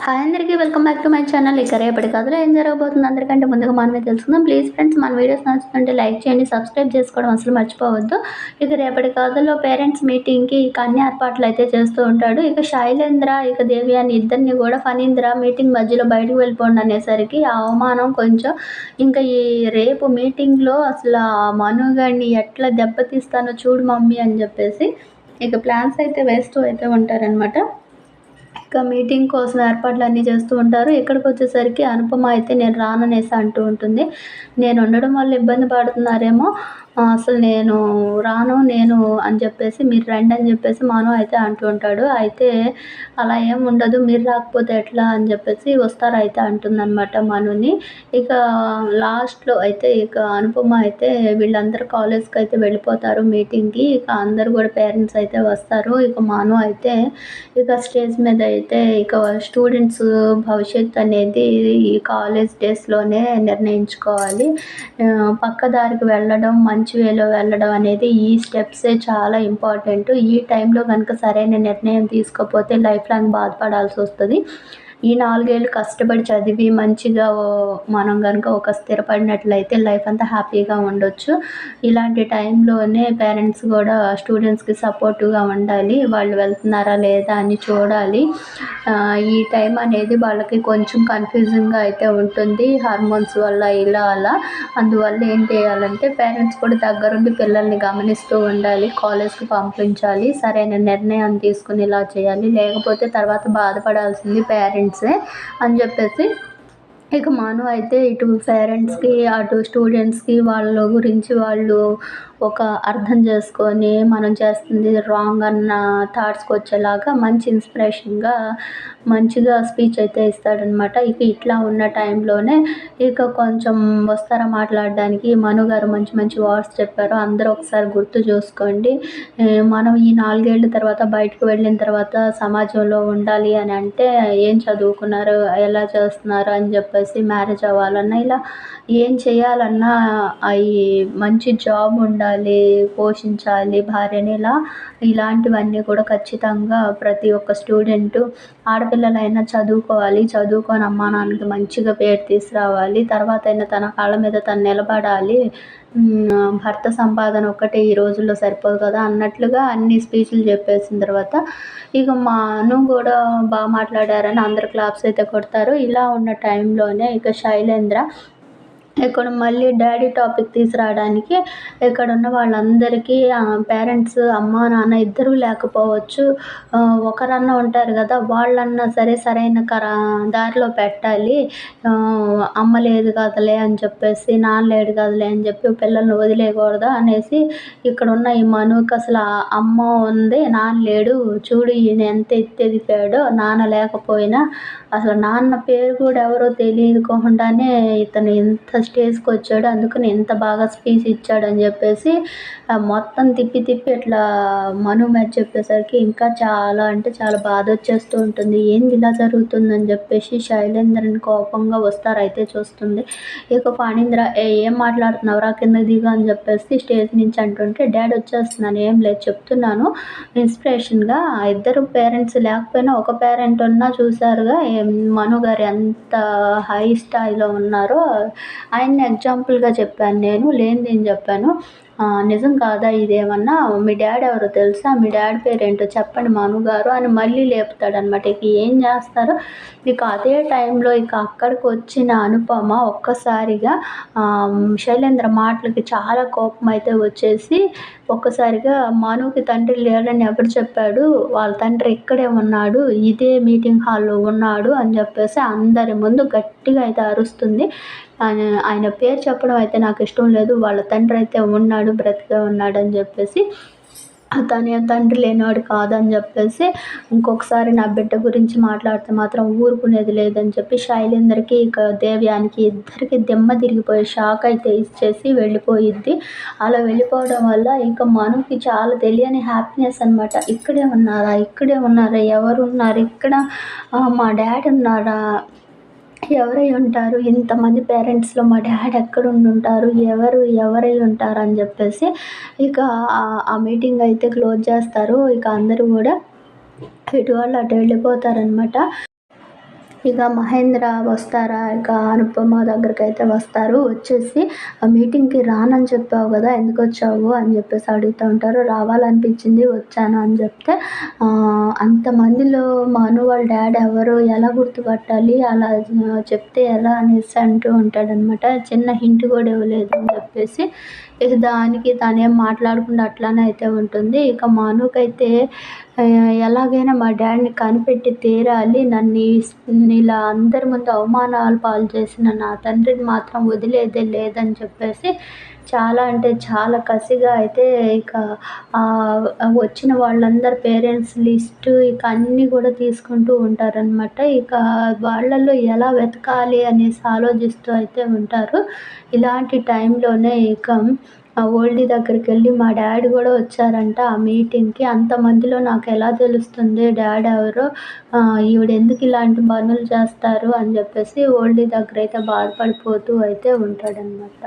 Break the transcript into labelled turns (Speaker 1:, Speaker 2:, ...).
Speaker 1: Hi అందరికీ welcome back to my channel. ఇక రేపటి కథలో ఏం జరగబోతుంది అందరికంటే ముందుగా మనమే తెలుసుకుందాం. ప్లీజ్ ఫ్రెండ్స్ మన వీడియోస్ నచ్చుతుంటే లైక్ చేయండి సబ్స్క్రైబ్ చేసుకోవడం అసలు మర్చిపోవద్దు. ఇక రేపటి కథలో పేరెంట్స్ మీటింగ్కి ఇక అన్ని ఏర్పాట్లు అయితే చేస్తూ ఉంటాడు. ఇక శైలేంద్ర ఇక దేవి అని ఇద్దరిని కూడా ఫణీంద్ర మీటింగ్ మధ్యలో బయటకు వెళ్ళిపోండి అనేసరికి ఆ అవమానం కొంచెం ఇంకా ఈ రేపు మీటింగ్లో అసలు ఆ మనుగాడిని ఎట్లా దెబ్బతీస్తానో చూడు మమ్మీ అని చెప్పేసి ఇక ప్లాన్స్ అయితే వేస్తూ అయితే ఉంటారనమాట ఇక మీటింగ్ కోసం ఏర్పాట్లు అన్నీ చేస్తూ ఉంటారు. ఇక్కడికి వచ్చేసరికి అనుపమ అయితే నేను రాననేసి అంటూ ఉంటుంది. నేను ఉండడం వల్ల ఇబ్బంది పడుతున్నారేమో అసలు నేను రాను నేను అని చెప్పేసి మీరు రండి అని చెప్పేసి మాను అయితే అంటూ ఉంటాడు. అయితే అలా ఏం ఉండదు మీరు రాకపోతే ఎట్లా అని చెప్పేసి వస్తారు అయితే అంటుందన్నమాట మనుని. ఇక లాస్ట్లో అయితే ఇక అనుపమ అయితే వీళ్ళందరూ కాలేజ్కి అయితే వెళ్ళిపోతారు మీటింగ్కి. ఇక అందరు కూడా పేరెంట్స్ అయితే వస్తారు. ఇక మాను అయితే ఇక స్టేజ్ మీద అయితే ఇక స్టూడెంట్స్ భవిష్యత్తు అనేది ఈ కాలేజ్ డేస్లోనే నిర్ణయించుకోవాలి. పక్కదారికి వెళ్ళడం మంచి మంచి వేలో వెళ్ళడం అనేది ఈ స్టెప్సే చాలా ఇంపార్టెంట్ ఈ టైంలో కనుక సరైన నిర్ణయం తీసుకోకపోతే లైఫ్ లాంగ్ బాధపడాల్సి వస్తుంది. ఈ నాలుగేళ్ళు కష్టపడి చదివి మంచిగా మనం కనుక ఒక స్థిరపడినట్లయితే లైఫ్ అంతా హ్యాపీగా ఉండొచ్చు. ఇలాంటి టైంలోనే పేరెంట్స్ కూడా స్టూడెంట్స్కి సపోర్టివ్గా ఉండాలి. వాళ్ళు వెళ్తున్నారా లేదా అని చూడాలి. ఈ టైం అనేది వాళ్ళకి కొంచెం కన్ఫ్యూజింగ్గా అయితే ఉంటుంది. హార్మోన్స్ వల్ల ఇలా అలా. అందువల్ల ఏం చేయాలంటే పేరెంట్స్ కూడా దగ్గరుండి పిల్లల్ని గమనిస్తూ ఉండాలి. కాలేజ్కి పంపించాలి. సరైన నిర్ణయం తీసుకుని ఇలా చేయాలి. లేకపోతే తర్వాత బాధపడాల్సింది పేరెంట్స్. పేరెంట్సే అని చెప్పేసి ఇక మాను అయితే ఇటు పేరెంట్స్కి అటు స్టూడెంట్స్కి వాళ్ళ గురించి వాళ్ళు ఒక అర్థం చేసుకొని మనం చేస్తుంది రాంగ్ అన్న థాట్స్కి వచ్చేలాగా మంచి ఇన్స్పిరేషన్గా మంచిగా స్పీచ్ అయితే ఇస్తాడనమాట ఇక ఇట్లా ఉన్న టైంలోనే ఇక కొంచెం వస్తారా మాట్లాడడానికి మను గారు మంచి మంచి వర్డ్స్ చెప్పారు. అందరూ ఒకసారి గుర్తు చూసుకోండి. మనం ఈ నాలుగేళ్ళ తర్వాత బయటకు వెళ్ళిన తర్వాత సమాజంలో ఉండాలి అని అంటే ఏం చదువుకున్నారు ఎలా చేస్తున్నారు అని చెప్పేసి మ్యారేజ్ అవ్వాలన్నా ఇలా ఏం చేయాలన్నా అవి మంచి జాబ్ ఉండాలి పోషించాలి భార్యని ఇలా. ఇలాంటివన్నీ కూడా ఖచ్చితంగా ప్రతి ఒక్క స్టూడెంట్ ఆడపిల్లలైనా చదువుకోవాలి. చదువుకొని అమ్మా నాన్నకి మంచిగా పేరు తీసుకురావాలి. తర్వాత అయినా తన కాళ్ళ మీద తను నిలబడాలి. భర్త సంపాదన ఒక్కటే ఈ రోజుల్లో సరిపోదు కదా అన్నట్లుగా అన్ని స్పీచ్లు చెప్పేసిన తర్వాత ఇక మాను కూడా బాగా మాట్లాడారని అందరు క్లాప్స్ అయితే కొడతారు. ఇలా ఉన్న టైంలోనే ఇక శైలేంద్ర ఇక్కడ మళ్ళీ డాడీ టాపిక్ తీసుకురావడానికి ఇక్కడ ఉన్న వాళ్ళందరికీ పేరెంట్స్ అమ్మ నాన్న ఇద్దరూ లేకపోవచ్చు. ఒకరన్నా ఉంటారు కదా వాళ్ళన్నా సరే సరైన కరా దారిలో పెట్టాలి. అమ్మ లేదు కదలే అని చెప్పేసి నాన్న లేడు కదలే అని చెప్పి పిల్లల్ని వదిలేయకూడదు అనేసి ఇక్కడ ఉన్న ఈ మనుకి అసలు అమ్మ ఉంది నాన్న లేడు. చూడు ఈయన ఎంత ఎత్తెదిపాడో నాన్న లేకపోయినా. అసలు నాన్న పేరు కూడా ఎవరో తెలియకుండానే ఇతను ఇంత స్టేజ్కి వచ్చాడు అందుకని ఎంత బాగా స్పీచ్ ఇచ్చాడు అని చెప్పేసి మొత్తం తిప్పి తిప్పి ఇట్లా మను మ్యాచ్ చెప్పేసరికి ఇంకా చాలా అంటే చాలా బాధ వచ్చేస్తూ ఉంటుంది. ఏంది ఇలా జరుగుతుందని చెప్పేసి శైలేంద్రని కోపంగా వస్తారైతే చూస్తుంది. ఇక పాణీంద్ర ఏం మాట్లాడుతున్నావురా కింద దిగు అని చెప్పేసి స్టేజ్ నుంచి అంటుంటే డాడీ వచ్చేస్తున్నాను ఏం లేదు చెప్తున్నాను. ఇన్స్పిరేషన్గా ఇద్దరు పేరెంట్స్ లేకపోయినా ఒక పేరెంట్ ఉన్నా చూసారుగా మను గారు ఎంత హై స్థాయిలో ఉన్నారో ఆయన్ని ఎగ్జాంపుల్గా చెప్పాను నేను లేనిదేం చెప్పాను. నిజం కాదా ఇదేమన్నా? మీ డాడీ ఎవరో తెలుసా? మీ డాడీ పేరేంటో చెప్పండి మనుగారు అని మళ్ళీ లేపుతాడనమాట ఇక ఏం చేస్తారు? ఇక అదే టైంలో ఇక అక్కడికి వచ్చిన అనుపమ ఒక్కసారిగా శైలేంద్ర మాటలకి చాలా కోపం అయితే వచ్చేసి ఒక్కసారిగా మనుకి తండ్రి లేడని ఎవరు చెప్పాడు? వాళ్ళ తండ్రి ఇక్కడే ఉన్నాడు ఇదే మీటింగ్ హాల్లో ఉన్నాడు అని చెప్పేసి అందరి ముందు గట్టిగా అయితే అరుస్తుంది. ఆయన ఆయన పేరు చెప్పడం అయితే నాకు ఇష్టం లేదు. వాళ్ళ తండ్రి అయితే ఉన్నాడు బ్రతికే ఉన్నాడు అని చెప్పేసి తన తండ్రి లేనివాడు కాదని చెప్పేసి ఇంకొకసారి నా బిడ్డ గురించి మాట్లాడితే మాత్రం ఊరుకునేది లేదని చెప్పి శైలేందర్కి ఇక దేవ్యానికి ఇద్దరికి దిమ్మ తిరిగిపోయే షాక్ అయితే ఇచ్చేసి వెళ్ళిపోయిద్ది. అలా వెళ్ళిపోవడం వల్ల ఇంకా మనకి చాలా తెలియని హ్యాపీనెస్ అనమాట ఇక్కడే ఉన్నారా ఇక్కడే ఉన్నారా ఎవరు ఉన్నారు ఇక్కడ మా డాడీ ఉన్నారా ఎవరై ఉంటారు? ఇంతమంది పేరెంట్స్లో మా డాడ్ ఎక్కడ ఉంటారు ఎవరు ఎవరై ఉంటారు? అని చెప్పేసి ఇక ఆ మీటింగ్ అయితే క్లోజ్ చేస్తారు. ఇక అందరూ కూడా ఇటు వాళ్ళు అటు వెళ్ళిపోతారనమాట ఇక మహేంద్ర వస్తారా? ఇక అనుపమ దగ్గరికి అయితే వస్తారు. వచ్చేసి ఆ మీటింగ్కి రానని చెప్పావు కదా ఎందుకు వచ్చావు అని చెప్పేసి అడుగుతూ ఉంటారు. రావాలనిపించింది వచ్చాను అని చెప్తే అంతమందిలో మాను వాళ్ళ డాడీ ఎవరు ఎలా గుర్తుపట్టాలి అలా చెప్తే ఎలా అనేసి అంటూ ఉంటాడనమాట చిన్న హింట్ కూడా ఇవ్వలేదు. చెప్పేసి ఇక దానికి తనేం మాట్లాడకుండా అట్లానే అయితే ఉంటుంది. ఇక మానుకైతే ఎలాగైనా మా డాడీని కనిపెట్టి తీరాలి. నన్ను ఇలా అందరి ముందు అవమానాలు పాలు చేసిన నా తండ్రిని మాత్రం వదిలేదే లేదని చెప్పేసి చాలా అంటే చాలా కసిగా అయితే ఇక వచ్చిన వాళ్ళందరి పేరెంట్స్ లిస్టు ఇక అన్నీ కూడా తీసుకుంటూ ఉంటారనమాట ఇక వాళ్ళల్లో ఎలా వెతకాలి అనేసి ఆలోచిస్తూ అయితే ఉంటారు. ఇలాంటి టైంలోనే ఇక ఆ ఓల్డీ దగ్గరికి వెళ్ళి మా డాడీ కూడా వచ్చారంట ఆ మీటింగ్కి. అంతమందిలో నాకు ఎలా తెలుస్తుంది డాడీ ఎవరో? ఈవిడ ఎందుకు ఇలాంటి పనులు చేస్తారు అని చెప్పేసి ఓల్డీ దగ్గర అయితే బాధపడిపోతూ అయితే ఉంటాడనమాట